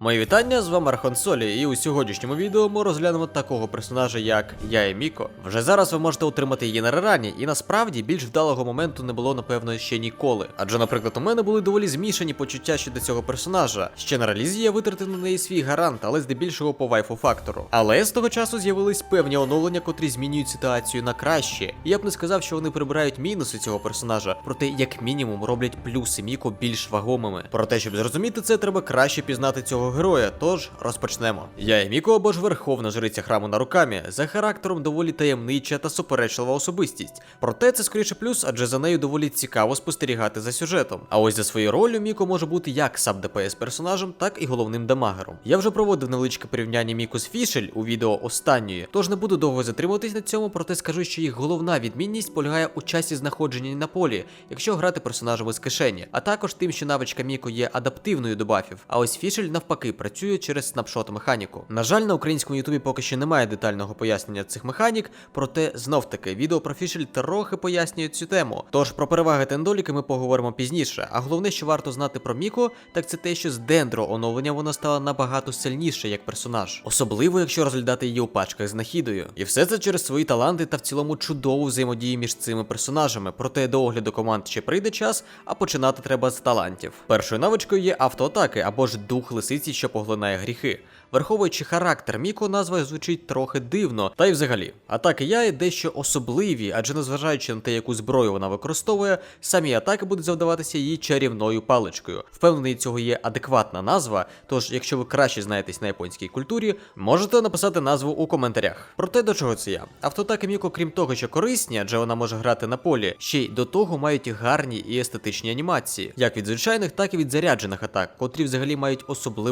Мої вітання, з вами Архон Солі, і у сьогоднішньому відео ми розглянемо такого персонажа, як Я і Міко. Вже зараз ви можете отримати її на рерані, і насправді більш вдалого моменту не було, напевно, ще ніколи. Адже, наприклад, у мене були доволі змішані почуття щодо цього персонажа. Ще на релізі я витратив на неї свій гарант, але здебільшого по вайфу фактору. Але з того часу з'явились певні оновлення, котрі змінюють ситуацію на краще. Я б не сказав, що вони прибирають мінуси цього персонажа, проте як мінімум роблять плюси Міко більш вагомими. Проте, щоб зрозуміти це, треба краще пізнати цього героя. Тож розпочнемо. Я і Міко або ж верховна жриця храму на руками, за характером доволі таємнича та суперечлива особистість. Проте це скоріше плюс, адже за нею доволі цікаво спостерігати за сюжетом. А ось за своєю ролью Міко може бути як саб ДПС персонажем, так і головним дамагером. Я вже проводив невеличке порівняння Міко з Фішель у відео останньої, тож не буду довго затримуватись на цьому, проте скажу, що їх головна відмінність полягає у часі знаходження на полі, якщо грати персонажем із кишені, а також тим, що навичка Міко є адаптивною до бафів, а ось Фішель навпаки працює через снапшот механіку. На жаль, на українському ютубі поки що немає детального пояснення цих механік, проте знов таки відео про Фішель трохи пояснює цю тему. Тож про переваги та недоліки ми поговоримо пізніше. А головне, що варто знати про Міко, так це те, що з дендро оновлення вона стала набагато сильніше як персонаж, особливо якщо розглядати її у пачках з нахідою. І все це через свої таланти та в цілому чудову взаємодію між цими персонажами. Проте до огляду команд ще прийде час, а починати треба з талантів. Першою навичкою є автоатаки або ж дух лисиці, що поглинає гріхи. Враховуючи характер Міко, назва звучить трохи дивно, та й взагалі. Атаки яї дещо особливі, адже незважаючи на те, яку зброю вона використовує, самі атаки будуть завдаватися її чарівною паличкою. Впевнений, цього є адекватна назва. Тож, якщо ви краще знаєтесь на японській культурі, можете написати назву у коментарях. Проте до чого це я? Автоатаки Міко, крім того, що корисні, адже вона може грати на полі, ще й до того мають гарні і естетичні анімації, як від звичайних, так і від заряджених атак, котрі взагалі мають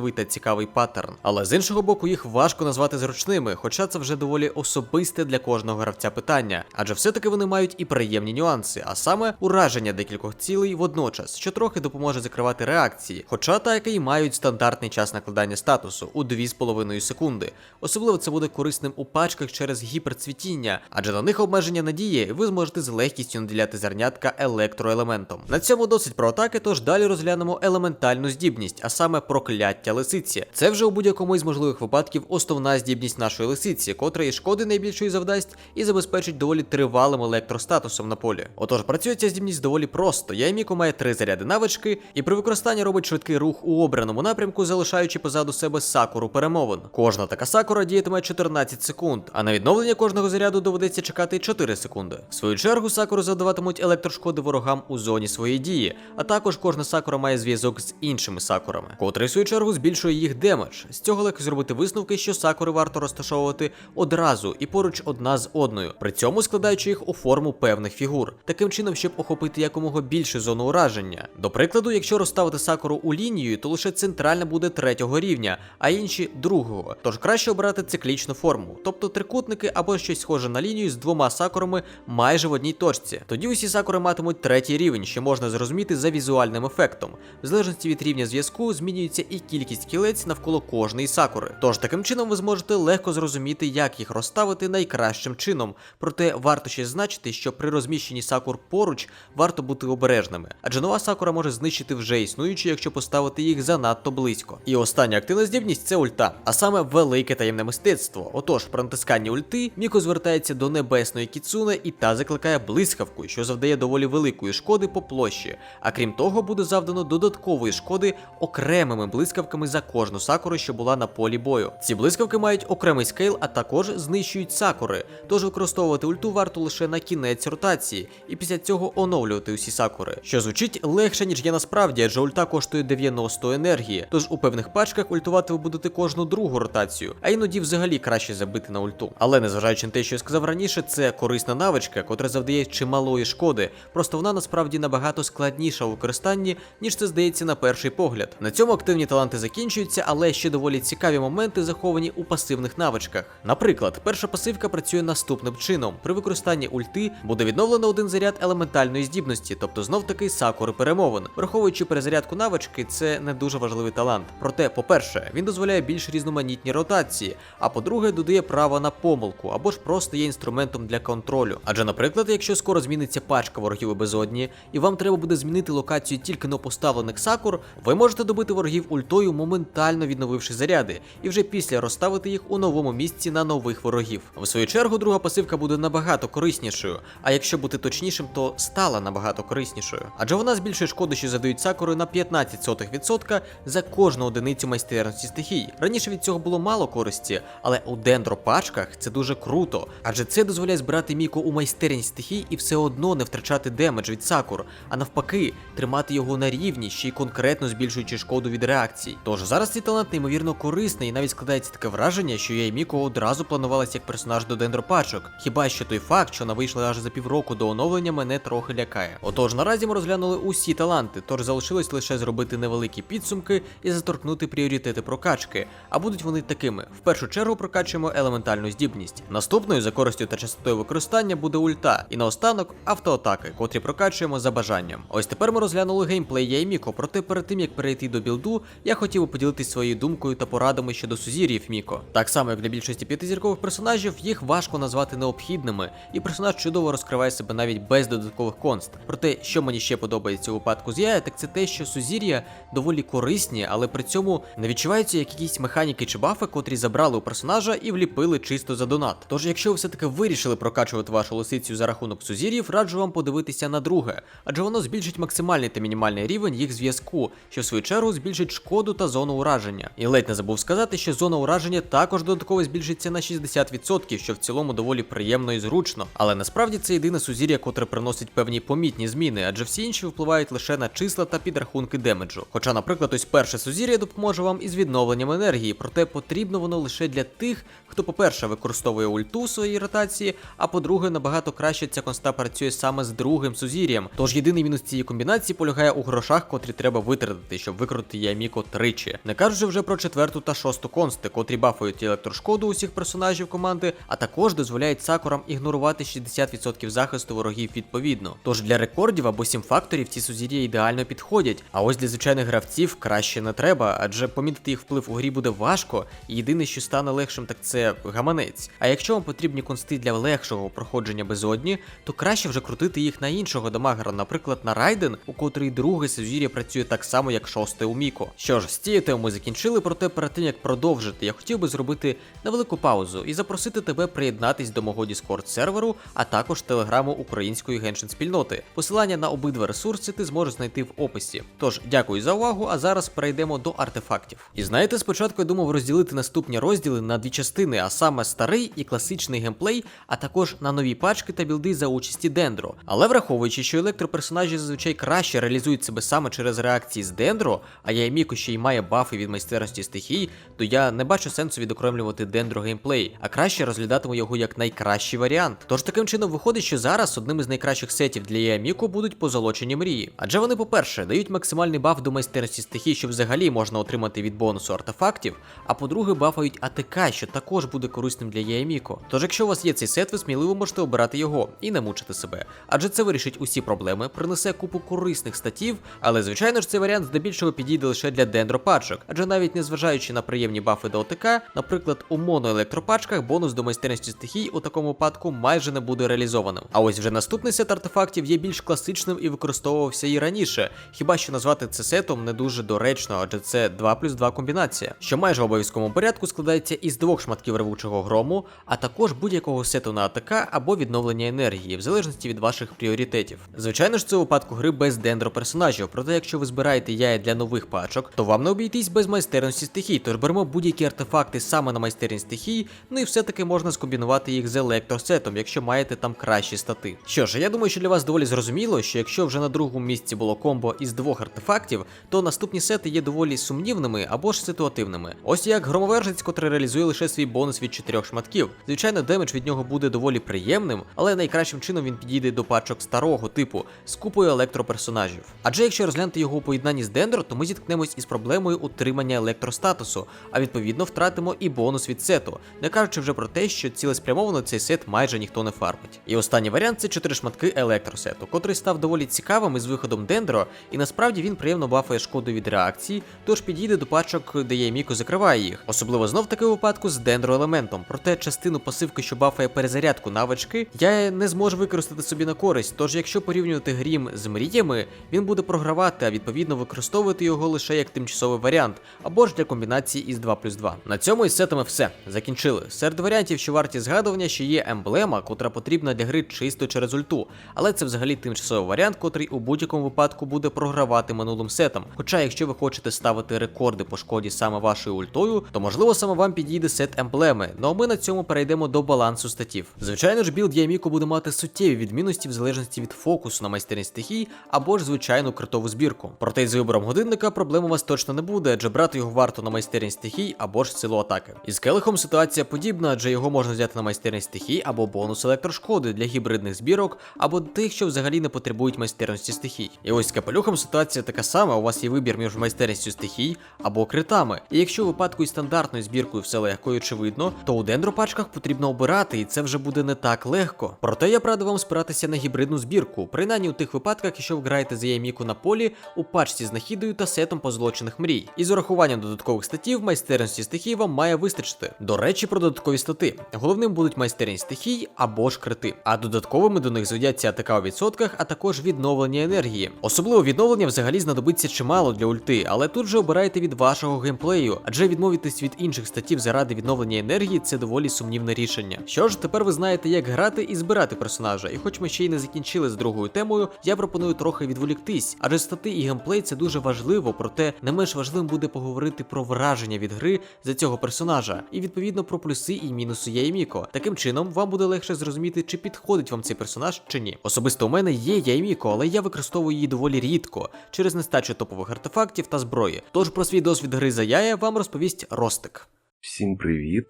особливий та цікавий паттерн. Але з іншого боку, їх важко назвати зручними, хоча це вже доволі особисте для кожного гравця питання, адже все-таки вони мають і приємні нюанси, а саме ураження декількох цілей водночас, що трохи допоможе закривати реакції, хоча атаки й мають стандартний час накладання статусу у 2,5 секунди. Особливо це буде корисним у пачках через гіперцвітіння, адже на них обмеження надії ви зможете з легкістю наділяти зернятка електроелементом. На цьому досить про атаки, тож далі розглянемо елементальну здібність, а саме прокляття лисиці. Це вже у будь-якому із можливих випадків основна здібність нашої лисиці, котра і шкоди найбільшої завдасть і забезпечить доволі тривалим електростатусом на полі. Отож, працює ця здібність доволі просто. Яйміко має три заряди навички, і при використанні робить швидкий рух у обраному напрямку, залишаючи позаду себе сакуру перемовин. Кожна така сакура діятиме 14 секунд, а на відновлення кожного заряду доведеться чекати 4 секунди. В свою чергу сакури завдаватимуть електрошкоди ворогам у зоні своєї дії, а також кожна сакура має зв'язок з іншими сакурами, котрий в свою чергу збільшує їх демедж. З цього легко зробити висновки, що сакури варто розташовувати одразу і поруч одна з одною, при цьому складаючи їх у форму певних фігур, таким чином, щоб охопити якомога більше зону ураження. До прикладу, якщо розставити сакуру у лінію, то лише центральна буде третього рівня, а інші другого. Тож краще обрати циклічну форму, тобто трикутники або щось схоже на лінію з двома сакурами майже в одній точці. Тоді усі сакури матимуть третій рівень, що можна зрозуміти за візуальним ефектом. В залежності від рівня зв'язку змінюється і кількість кілець навколо кожної сакури. Тож таким чином ви зможете легко зрозуміти, як їх розставити найкращим чином. Проте варто ще зазначити, що при розміщенні сакур поруч варто бути обережними, адже нова сакура може знищити вже існуючі, якщо поставити їх занадто близько. І остання активна здібність це ульта, а саме велике таємне мистецтво. Отож, при натисканні ульти Міко звертається до небесної кіцуне і та закликає блискавку, що завдає доволі великої шкоди по площі. А крім того, буде завдано додаткової шкоди окремими блискавками за кожну сакуру, що була на полі бою. Ці блискавки мають окремий скейл, а також знищують сакури. Тож використовувати ульту варто лише на кінець ротації, і після цього оновлювати усі сакури. Що звучить легше, ніж є насправді, адже ульта коштує 90 енергії. Тож у певних пачках ультувати ви будете кожну другу ротацію, а іноді взагалі краще забити на ульту. Але незважаючи на те, що я сказав раніше, це корисна навичка, котра завдає чималої шкоди. Просто вона насправді набагато складніша у використанні, ніж це здається на перший погляд. На цьому активні таланти закінчуються, але ще доволі цікаві моменти заховані у пасивних навичках. Наприклад, перша пасивка працює наступним чином: при використанні ульти буде відновлено один заряд елементальної здібності, тобто знов таки сакури перемовин. Враховуючи перезарядку навички, це не дуже важливий талант. Проте, по-перше, він дозволяє більш різноманітні ротації, а по-друге, додає право на помилку або ж просто є інструментом для контролю. Адже, наприклад, якщо скоро зміниться пачка ворогів у безодні, і вам треба буде змінити локацію тільки на поставлених сакур, ви можете добити ворогів ультою моментально відновивши заряди, і вже після розставити їх у новому місці на нових ворогів. В свою чергу, друга пасивка буде набагато кориснішою, а якщо бути точнішим, то стала набагато кориснішою. Адже вона збільшує шкоду, що задають сакури на 15% за кожну одиницю майстерності стихій. Раніше від цього було мало користі, але у дендропачках це дуже круто, адже це дозволяє збирати міко у майстерність стихій і все одно не втрачати демедж від сакур, а навпаки, тримати його на рівні, ще й конкретно збільшуючи шкоду від реакцій. Тож зараз цей талант неймовірно корисний, і навіть складається таке враження, що я одразу планувалася як персонаж до дендропачок. Хіба що той факт, що вона вийшла аж за півроку до оновлення, мене трохи лякає. Отож, наразі ми розглянули усі таланти, тож залишилось лише зробити невеликі підсумки і заторкнути пріоритети прокачки. А будуть вони такими: в першу чергу прокачуємо елементальну здібність. Наступною за користю та частотою використання буде ульта, і наостанок автоатаки, котрі прокачуємо за бажанням. Ось тепер ми розглянули геймплей Яйміко, проте перед тим як перейти до білду, я хотів би поділитися своєю думкою та порадами щодо сузір'їв Міко. Так само, як для більшості п'ятизіркових персонажів, їх важко назвати необхідними, і персонаж чудово розкриває себе навіть без додаткових конст. Проте, що мені ще подобається у випадку з Яя, так це те, що сузір'я доволі корисні, але при цьому не відчуваються як якісь механіки чи бафи, котрі забрали у персонажа і вліпили чисто за донат. Тож, якщо ви все-таки вирішили прокачувати вашу лисицю за рахунок сузір'їв, раджу вам подивитися на друге, адже воно збільшить максимальний та мінімальний рівень їх зв'язку, що в свою чергу збільшить шкоду та зону ураження. І ледь не забув сказати, що зона ураження також додатково збільшиться на 60%, що в цілому доволі приємно і зручно. Але насправді це єдине сузір'я, котре приносить певні помітні зміни, адже всі інші впливають лише на числа та підрахунки демеджу. Хоча, наприклад, ось перше сузір'я допоможе вам із відновленням енергії, проте потрібно воно лише для тих, хто, по-перше, використовує ульту в своїй ротації, а по-друге, набагато краще ця конста працює саме з другим сузір'ям. Тож єдиний мінус цієї комбінації полягає у грошах, котрі треба витратити, щоб викрутити Яміко тричі. Не кажучи вже про четверту та шосту консти, котрі бафують електрошкоду усіх персонажів команди, а також дозволяють сакурам ігнорувати 60% захисту ворогів відповідно. Тож для рекордів або сім факторів ці сузір'я ідеально підходять. А ось для звичайних гравців краще не треба, адже помітити їх вплив у грі буде важко, і єдине, що стане легшим, так це гаманець. А якщо вам потрібні консти для легшого проходження безодні, то краще вже крутити їх на іншого дамагера, наприклад, на Райден, у котрий друге сузір'я працює так само, як шосте у Міко. Що ж, цією темою закінчили, проте перед тим як продовжити, я хотів би зробити невелику паузу і запросити тебе приєднатись до мого Discord серверу, а також телеграму української геншин спільноти. Посилання на обидва ресурси ти зможеш знайти в описі. Тож дякую за увагу, а зараз перейдемо до артефактів. І знаєте, спочатку я думав розділити наступні розділи на дві частини, а саме старий і класичний геймплей, а також на нові пачки та білди за участі Дендро. Але враховуючи, що електроперсонажі зазвичай краще реалізують себе саме через реакції з Дендро, а Яйміко ще й має бафи від майстерності стихій, то я не бачу сенсу відокремлювати Дендро геймплей, а краще розглядатиму його як найкращий варіант. Тож таким чином виходить, що зараз одним із найкращих сетів для Яйміко будуть позолочені мрії. Адже вони, по-перше, дають максимальний баф до майстерності стихій, що взагалі можна отримати від бонусу артефактів, а по-друге, бафають АТК, що також буде корисним для Яйміко. Тож, якщо у вас є цей сет, ви сміливо можете обирати його і не мучити себе. Адже це вирішить усі проблеми, принесе купу корисних статів, але звичайно ж цей варіант здебільшого підійде лише для дендропачок, адже навіть незважаючи на приємні бафи до ОТК, наприклад, у моноелектропачках бонус до майстерності стихій у такому випадку майже не буде реалізованим. А ось вже наступний сет артефактів є більш класичним і використовувався і раніше. Хіба що назвати це сетом не дуже доречно, адже це 2 плюс 2 комбінація, що майже в обов'язковому порядку складається із двох шматків ревучого грому, а також будь-якого сету на АТК або відновлення енергії, в залежності від ваших пріоритетів. Звичайно ж, це у випадку гри без дендро персонажів, проте якщо ви збираєте яя для нових пачок, то вам не обійтись без майстерності стихій, тож беремо будь-які артефакти саме на майстерність стихій, ну і все-таки можна скомбінувати їх з електросетом, якщо маєте там кращі стати. Що ж, я думаю, що для вас доволі зрозуміло, що якщо вже на другому місці було комбо із двох артефактів, то наступні сети є доволі сумнівними або ж ситуативними. Ось як громовержець, котрий реалізує лише свій бонус від чотирьох шматків. Звичайно, демедж від нього буде доволі приємним, але найкращим чином він підійде до пачок старого типу з купою електроперсонажів. Адже якщо розглянути його у поєднанні з Дендро, то ми зіткнемось із проблемою утримання електростатусу, а відповідно втратимо і бонус від сету, не кажучи вже про те, що цілеспрямовано цей сет майже ніхто не фармить. І останній варіант це чотири шматки електросету, котрий став доволі цікавим із виходом Дендро, і насправді він приємно бафає шкоду від реакції, тож підійде до пачок, де Яміко закриває їх, особливо знов таки у випадку з дендроелементом. Проте частину пасивки, що бафає перезарядку навички, я не зможу використати собі на користь. Тож, якщо порівнювати грім з мріями, він буде програвати, а відповідно використовувати його лише як тимчасовий тимчасовий варіант, або ж для комбінації із 2 плюс 2. На цьому із сетами все. Закінчили. Серед варіантів, що варті згадування, ще є емблема, котра потрібна для гри чисто через ульту, але це взагалі тимчасовий варіант, котрий у будь-якому випадку буде програвати минулим сетом. Хоча, якщо ви хочете ставити рекорди по шкоді саме вашою ультою, то можливо саме вам підійде сет емблеми. Ну а ми на цьому перейдемо до балансу статів. Звичайно ж, білд Яміко буде мати суттєві відмінності в залежності від фокусу на майстерність стихій або ж звичайну критову збірку. Проте із вибором годинника проблем у вас точно не буде, адже брати його варто на майстерність стихій або ж силу атаки. Із келихом ситуація подібна, адже його можна взяти на майстерність стихій або бонус електрошкоди для гібридних збірок, або тих, що взагалі не потребують майстерності стихій. І ось з капелюхом ситуація така сама. У вас є вибір між майстерністю стихій або критами. І якщо у випадку із стандартною збіркою все легко очевидно, то у дендропачках потрібно обирати, і це вже буде не так легко. Проте я б вам спиратися на гібридну збірку, принаймні у тих випадках, якщо ви граєте за Яміку на полі у пачці з нахідою та сетом позолочених мрій. І з урахуванням додаткових статів майстерності стихій вам має вистачити. До речі, про додаткові стати. Головним будуть майстерність стихій або ж крити. А додатковими до них зводяться АТК у відсотках, а також відновлення енергії. Особливо відновлення взагалі знадобиться чимало для ульти, але тут же обирайте від вашого геймплею, адже відмовитись від інших статів заради відновлення енергії це доволі сумнівне рішення. Що ж, тепер ви знаєте, як грати і збирати персонажа. І хоч ми ще й не закінчили з другою темою, я пропоную трохи відволіктись, адже стати і геймплей це дуже важливо, проте не менш важливим буде поговорити про враження від гри за цього персонажа, і відповідно про плюси і мінуси Яєміко. Таким чином, вам буде легше зрозуміти, чи підходить вам цей персонаж чи ні. Особисто у мене є Яєміко, але я використовую її доволі рідко через нестачу топових артефактів та зброї. Тож про свій досвід гри за Яя вам розповість Ростик. Всім привіт.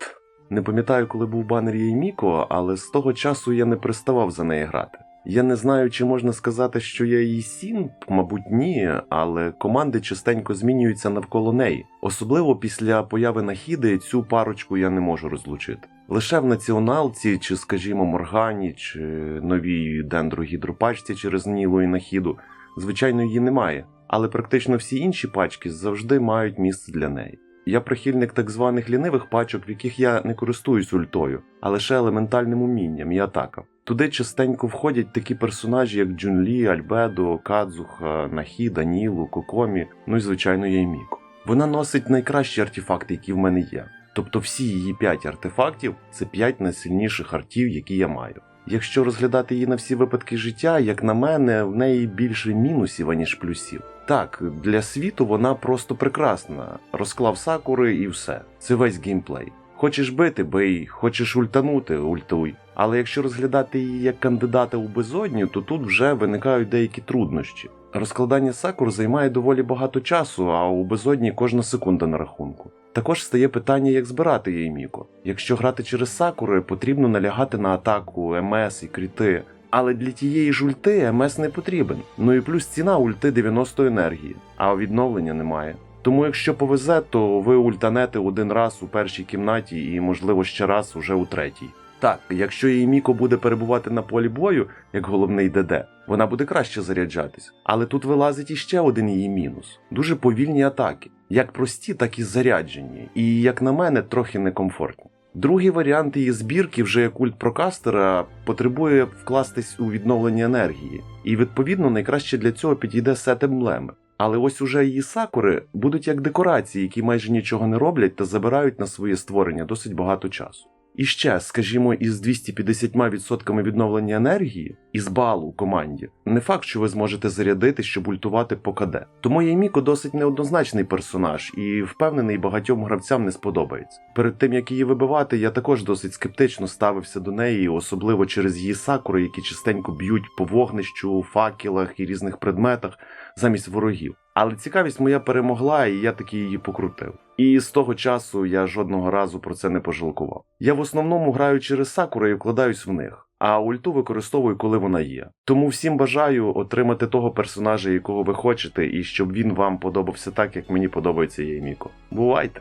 Не пам'ятаю, коли був банер Єйміко, але з того часу я не приставав за неї грати. Я не знаю, чи можна сказати, що я її сін, мабуть, ні, але команди частенько змінюються навколо неї. Особливо після появи нахіди цю парочку я не можу розлучити. Лише в націоналці, чи, скажімо, Моргані, чи новій дендрогідропачці через Нілу і нахіду, звичайно, її немає. Але практично всі інші пачки завжди мають місце для неї. Я прихильник так званих лінивих пачок, в яких я не користуюсь ультою, а лише елементальним умінням і атака. Туди частенько входять такі персонажі, як Джунлі, Альбедо, Кадзуха, Нахі, Данілу, Кокомі, ну і звичайно Яйміко. Вона носить найкращі артефакти, які в мене є. Тобто всі її 5 артефактів це 5 найсильніших артів, які я маю. Якщо розглядати її на всі випадки життя, як на мене, в неї більше мінусів, аніж плюсів. Так, для світу вона просто прекрасна. Розклав сакури і все. Це весь геймплей. Хочеш бити, бий, хочеш ультанути, ультуй. Але якщо розглядати її як кандидата у безодню, то тут вже виникають деякі труднощі. Розкладання сакур займає доволі багато часу, а у безодні кожна секунда на рахунку. Також стає питання, як збирати її міко. Якщо грати через сакури, потрібно налягати на атаку, МС і кріти. Але для тієї ж ульти МС не потрібен. Ну і плюс ціна ульти 90 енергії, а відновлення немає. Тому якщо повезе, то ви ультанете один раз у першій кімнаті і, можливо, ще раз уже у третій. Так, якщо її Міко буде перебувати на полі бою, як головний ДД, вона буде краще заряджатись. Але тут вилазить іще один її мінус: дуже повільні атаки, як прості, так і заряджені, і, як на мене, трохи некомфортні. Другий варіант її збірки, вже як ульт прокастера, потребує вкластись у відновлення енергії, і відповідно найкраще для цього підійде сет емблеми. Але ось уже її сакури будуть як декорації, які майже нічого не роблять та забирають на своє створення досить багато часу. І ще, скажімо, із 250% відновлення енергії із балу команді, не факт, що ви зможете зарядити, щоб ультувати по КД. Тому Єміко досить неоднозначний персонаж і впевнений багатьом гравцям не сподобається. Перед тим як її вибивати, я також досить скептично ставився до неї, особливо через її сакури, які частенько б'ють по вогнищу, факелах і різних предметах замість ворогів. Але цікавість моя перемогла, і я таки її покрутив. І з того часу я жодного разу про це не пожалкував. Я в основному граю через сакури і вкладаюсь в них, а ульту використовую, коли вона є. Тому всім бажаю отримати того персонажа, якого ви хочете, і щоб він вам подобався так, як мені подобається Єміко. Бувайте!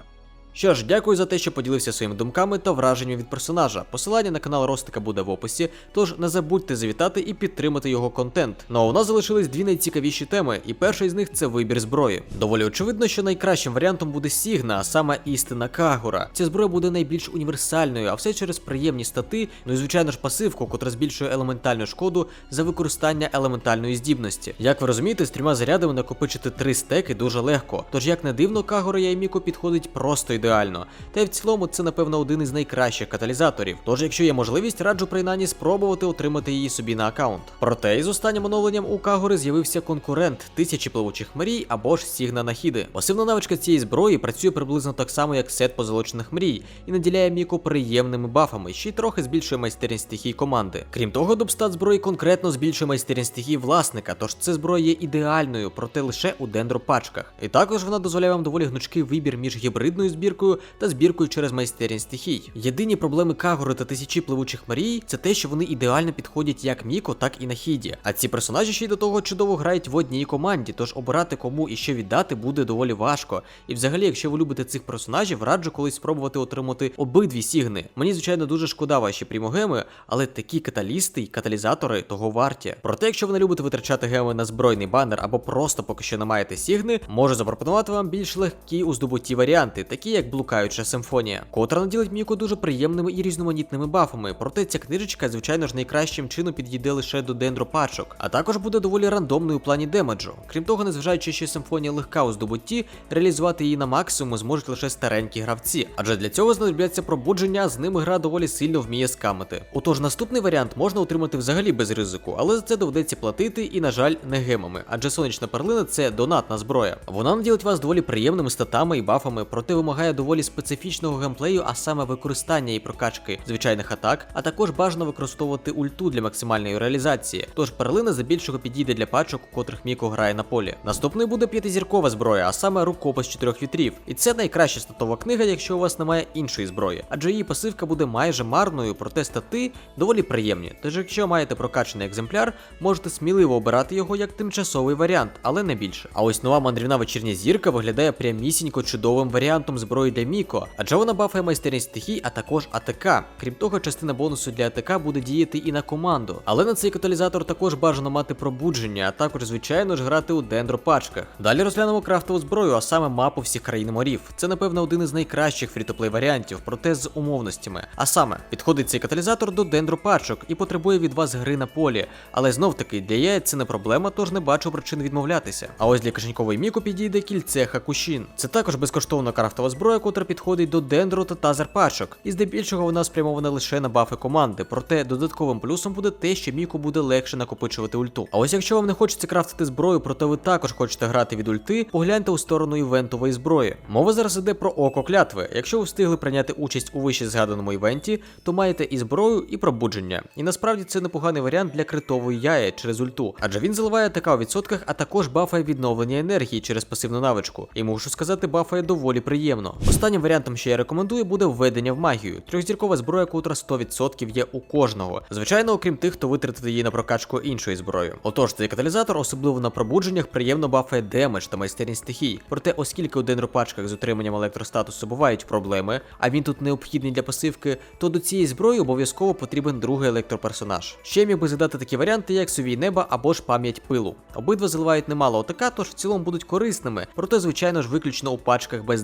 Що ж, дякую за те, що поділився своїми думками та враженнями від персонажа. Посилання на канал Ростика буде в описі, тож не забудьте завітати і підтримати його контент. Ну а у нас залишились дві найцікавіші теми, і перша із них це вибір зброї. Доволі очевидно, що найкращим варіантом буде Сігна, а саме істина Кагура. Ця зброя буде найбільш універсальною, а все через приємні стати, ну і звичайно ж пасивку, котра збільшує елементальну шкоду за використання елементальної здібності. Як ви розумієте, з трьома зарядами накопичити три стеки дуже легко. Тож, як не дивно, Кагура Яйміко підходить просто ідеально. Та й в цілому це, напевно, один із найкращих каталізаторів. Тож, якщо є можливість, раджу принаймні спробувати отримати її собі на аккаунт. Проте із останнім оновленням у Кагори з'явився конкурент тисячі пливучих мрій або ж Сігна Нахіди. Пасивна навичка цієї зброї працює приблизно так само, як сет позолочених мрій, і наділяє Міко приємними бафами, ще й трохи збільшує майстерність стихій команди. Крім того, дубстат зброї конкретно збільшує майстерність стихій власника, тож це зброя є ідеальною, проте лише у дендропачках. І також вона дозволяє вам доволі гнучкий вибір між гібридною збіркою та збіркою через майстерність стихій. Єдині проблеми Кагори та тисячі пливучих мрій це те, що вони ідеально підходять як Міко, так і Нахіді. А ці персонажі ще й до того чудово грають в одній команді, тож обирати кому і що віддати буде доволі важко. І взагалі, якщо ви любите цих персонажів, раджу колись спробувати отримати обидві сігни. Мені, звичайно, дуже шкода ваші прімогеми, але такі каталісти й каталізатори того варті. Проте, якщо ви не любите витрачати геми на збройний банер або просто поки що не маєте сігни, можу запропонувати вам більш легкі у здобутті варіанти, такі як блукаюча симфонія, котра наділить Міку дуже приємними і різноманітними бафами. Проте ця книжечка, звичайно ж, найкращим чином підійде лише до дендропачок, а також буде доволі рандомною у плані демеджу. Крім того, незважаючи, що симфонія легка у здобутті, реалізувати її на максимум зможуть лише старенькі гравці, адже для цього знадобляться пробудження, а з ними гра доволі сильно вміє скамити. Отож, наступний варіант можна отримати взагалі без ризику, але за це доведеться платити і, на жаль, не гемами, адже сонячна перлина це донатна зброя. Вона наділить вас доволі приємними статами і бафами, проте вимагає доволі специфічного геймплею, а саме використання і прокачки звичайних атак, а також бажано використовувати ульту для максимальної реалізації. Тож перлина здебільшого підійде для пачок, у котрих Міко грає на полі. Наступною буде п'ятизіркова зброя, а саме рукопис чотирьох вітрів. І це найкраща статова книга, якщо у вас немає іншої зброї, адже її пасивка буде майже марною, проте стати доволі приємні. Тож, якщо маєте прокачаний екземпляр, можете сміливо обирати його як тимчасовий варіант, але не більше. А ось нова мандрівна вечірня зірка виглядає прямісінько чудовим варіантом зброї для Міко, адже вона бафає майстерність стихій, а також АТК. Крім того, частина бонусу для АТК буде діяти і на команду. Але на цей каталізатор також бажано мати пробудження, а також, звичайно ж, грати у дендропачках. Далі розглянемо крафтову зброю, а саме мапу всіх країн морів. Це, напевно, один із найкращих фрітоплей варіантів, проте з умовностями. А саме, підходить цей каталізатор до дендропачок і потребує від вас гри на полі. Але знов таки для яєць це не проблема, тож не бачу причин відмовлятися. А ось для кишенькової міку підійде кільце Хакушін. Це також безкоштовна крафтова зброя, котра підходить до дендро та тазер пачок. І здебільшого вона спрямована лише на бафи команди. Проте додатковим плюсом буде те, що міку буде легше накопичувати ульту. А ось якщо вам не хочеться крафтити зброю, проте ви також хочете грати від ульти, погляньте у сторону івентової зброї. Мова зараз іде про око клятви. Якщо ви встигли прийняти участь у вище згаданому івенті, то маєте і зброю, і пробудження. І насправді це непоганий варіант для критової яє через ульту, адже він заливає така у відсотках, а також бафає відновлення енергії через пасивну навичку. І мушу сказати, бафає доволі приємно. Останнім варіантом, що я рекомендую, буде введення в магію. Трьохзіркова зброя, котра 100% є у кожного. Звичайно, окрім тих, хто витратить її на прокачку іншою зброєю. Отож, цей каталізатор, особливо на пробудженнях, приємно бафає демедж та майстерність стихій. Проте, оскільки у денропачках з отриманням електростатусу бувають проблеми, а він тут необхідний для пасивки, то до цієї зброї обов'язково потрібен другий електроперсонаж. Ще міг би задати такі варіанти, як сувій неба або ж пам'ять пилу. Обидва заливають немало ОТК, тож в цілому будуть корисними, проте, звичайно ж, виключно у пачках без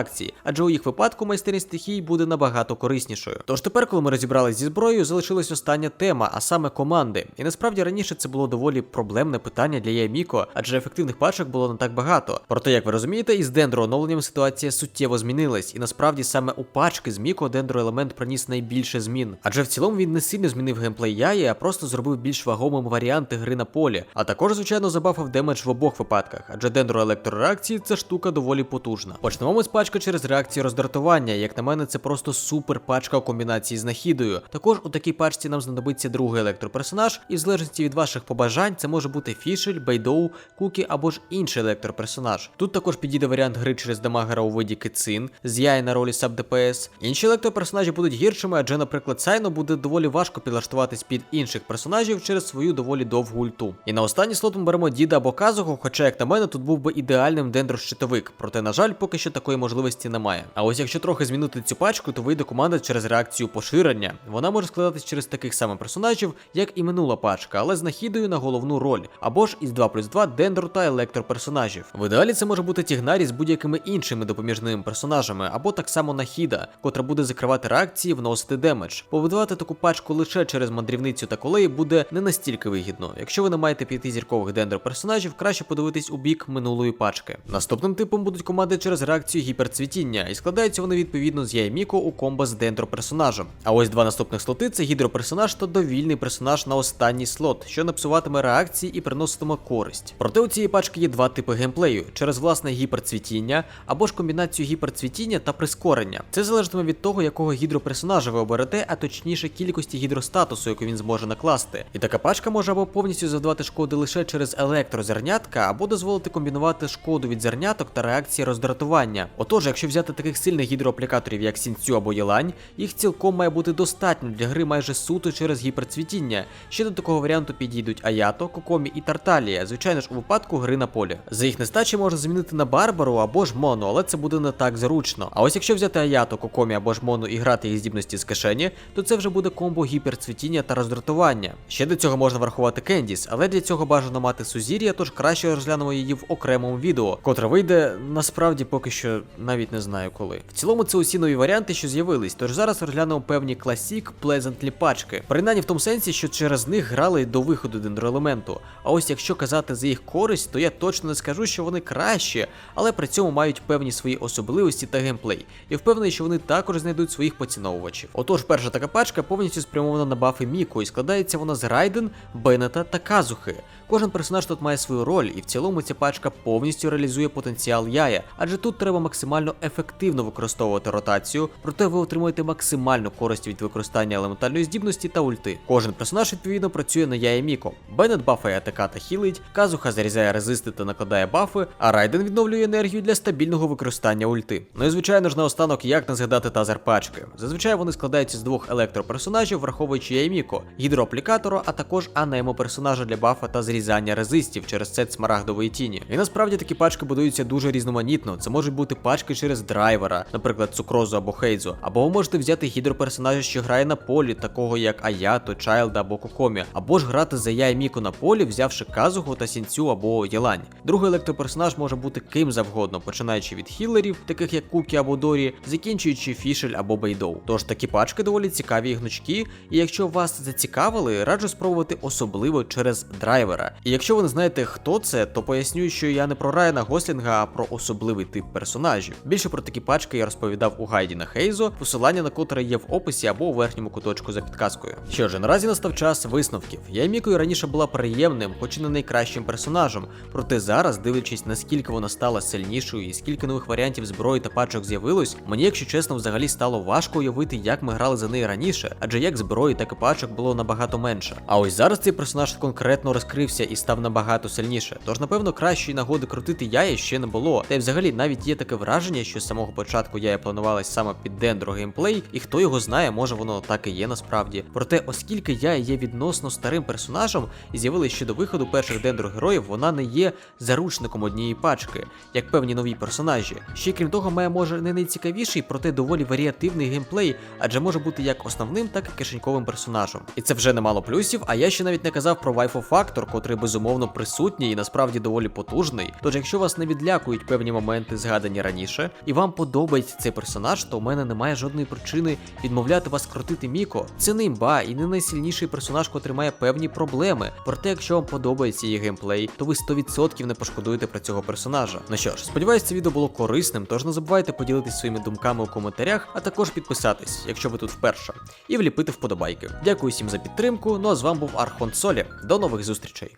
дендро-реакції, адже у їх випадку майстерність стихій буде набагато кориснішою. Тож тепер, коли ми розібрались зі зброєю, залишилась остання тема, а саме команди. І насправді раніше це було доволі проблемне питання для Яміко, адже ефективних пачок було не так багато. Проте, як ви розумієте, із дендро оновленням ситуація суттєво змінилась, і насправді саме у пачки з Міко дендроелемент приніс найбільше змін. Адже в цілому він не сильно змінив геймплей Яї, а просто зробив більш вагомим варіанти гри на полі. А також, звичайно, забафав демедж в обох випадках, адже дендроелектрореакції ця штука доволі потужна. Почнемо ми з пачки через реакцію роздратування. Як на мене, це просто супер пачка у комбінації з нахідою. Також у такій пачці нам знадобиться другий електроперсонаж, і в залежності від ваших побажань, це може бути Фішель, Бейдоу, Кукі або ж інший електроперсонаж. Тут також підійде варіант гри через дамагера у виді Кицин, з яй на ролі саб ДПС. Інші електроперсонажі будуть гіршими, адже, наприклад, Сайно буде доволі важко підлаштуватись під інших персонажів через свою доволі довгу ульту. І на останній слот ми беремо Діда або Казуху, хоча, як на мене, тут був би ідеальним дендрощитовик. Проте, на жаль, поки що такої можливості особливості немає. А ось якщо трохи змінити цю пачку, то вийде команда через реакцію поширення. Вона може складатись через таких самих персонажів, як і минула пачка, але з нахідою на головну роль, або ж із 2 плюс 2 дендро та електро персонажів. В ідеалі це може бути Тігнарі з будь-якими іншими допоміжними персонажами, або так само нахіда, котра буде закривати реакції, вносити демедж. Побудувати таку пачку лише через мандрівницю та колеї буде не настільки вигідно. Якщо ви не маєте п'ятизіркових дендро персонажів, краще подивитись у бік минулої пачки. Наступним типом будуть команди через реакцію гіперцвітіння, і складаються вони відповідно з Яйміко у комбо з дендро персонажем. А ось два наступних слоти це гідроперсонаж та довільний персонаж на останній слот, що не псуватиме реакції і приноситиме користь. Проте у цієї пачки є два типи геймплею: через власне гіперцвітіння або ж комбінацію гіперцвітіння та прискорення. Це залежатиме від того, якого гідроперсонажа ви оберете, а точніше кількості гідростатусу, яку він зможе накласти. І така пачка може або повністю завдавати шкоди лише через електрозернятка, або дозволити комбінувати шкоду від зерняток та реакції роздратування. Отож, якщо взяти таких сильних гідроаплікаторів, як Сінцю або Єлань, їх цілком має бути достатньо для гри майже суто через гіперцвітіння. Ще до такого варіанту підійдуть Аято, Кокомі і Тарталія, звичайно ж у випадку гри на полі. За їх нестачі можна замінити на Барбару або ж Моно, але це буде не так зручно. А ось якщо взяти Аято, Кокомі або ж Моно і грати їх здібності з кишені, то це вже буде комбо гіперцвітіння та роздратування. Ще до цього можна врахувати Кендіс, але для цього бажано мати Сузір'я, тож краще розглянемо її в окремому відео, котре вийде насправді поки що навіть не знаю коли. В цілому це усі нові варіанти, що з'явились, тож зараз розглянемо певні класік Pleasantly пачки. Принаймні в тому сенсі, що через них грали до виходу дендроелементу. А ось якщо казати за їх користь, то я точно не скажу, що вони кращі, але при цьому мають певні свої особливості та геймплей. І впевнений, що вони також знайдуть своїх поціновувачів. Отож, перша така пачка повністю спрямована на бафи Міко, і складається вона з Райден, Беннета та Казухи. Кожен персонаж тут має свою роль, і в цілому ця пачка повністю реалізує потенціал яя, адже тут треба максимально ефективно використовувати ротацію, проте ви отримуєте максимальну користь від використання елементальної здібності та ульти. Кожен персонаж відповідно працює на яє Міко. Беннет бафає АТК та хілить, Казуха зарізає резисти та накладає бафи, а Райден відновлює енергію для стабільного використання ульти. Ну і звичайно ж наостанок, як не згадати тазер пачки. Зазвичай вони складаються з двох електроперсонажів, враховуючи Яйміко, гідроаплікатора, а також анемо персонажа для бафа та зрізання резистів через сет смарагдової тіні. І насправді такі пачки будуються дуже різноманітно. Це можуть бути пачки через драйвера, наприклад, цукрозу або хейзу. Або ви можете взяти гідроперсонажа, що грає на полі, такого як Аято, Чайлда або Кокомі, або ж грати за я і на полі, взявши казуху та сінцю або Єлань. Другий електроперсонаж може бути ким завгодно, починаючи від хілерів, таких як Кукі або Дорі, закінчуючи Фішель або Бейдоу. Тож такі пачки доволі цікаві і гнучкі, і якщо вас зацікавили, раджу спробувати особливо через драйвера. І якщо ви не знаєте, хто це, то поясню, що я не про Райана Гослінга, а про особливий тип персонажів. Більше про такі пачки я розповідав у гайді на Хейзо, посилання на котре є в описі або у верхньому куточку за підказкою. Що ж, наразі настав час висновків. Я Мікою раніше була приємним, хоч і не найкращим персонажем. Проте зараз, дивлячись, наскільки вона стала сильнішою і скільки нових варіантів зброї та пачок з'явилось, мені, якщо чесно, взагалі стало важко уявити, як ми грали за неї раніше, адже як зброї, так і пачок було набагато менше. А ось зараз цей персонаж конкретно розкрився і став набагато сильніше. Тож, напевно, кращої нагоди крутити яє ще не було. Та й взагалі навіть є таке враження, що з самого початку яя планувалась саме під дендро геймплей, і хто його знає, може воно так і є насправді. Проте, оскільки я є відносно старим персонажем і з'явилась ще до виходу перших дендро героїв, вона не є заручником однієї пачки, як певні нові персонажі. Ще крім того, має може не найцікавіший, проте доволі варіативний геймплей, адже може бути як основним, так і кишеньковим персонажем. І це вже немало плюсів, а я ще навіть не казав про вайфо фактор, котрий безумовно присутній і насправді доволі потужний. Тож, якщо вас не відлякують певні моменти, згадані раніше, і вам подобається цей персонаж, то у мене немає жодної причини відмовляти вас крутити Міко. Це не імба і не найсильніший персонаж, котрий має певні проблеми. Проте, якщо вам подобається її геймплей, то ви 100% не пошкодуєте про цього персонажа. Ну що ж, сподіваюсь, це відео було корисним, тож не забувайте поділитися своїми думками у коментарях, а також підписатись, якщо ви тут вперше, і вліпити вподобайки. Дякую всім за підтримку. Ну а з вами був Архон Солі. До нових зустрічей.